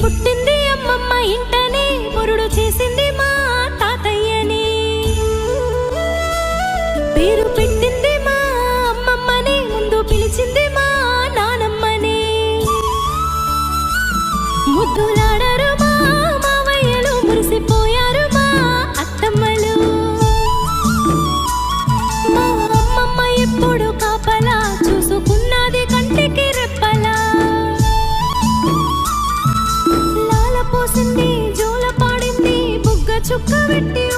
పుట్టింది అమ్మమ్మ ఇంటనే పొరుడు చేసింది మా తాతయ్యని. పేరు పెట్టి முக்க வெட்டி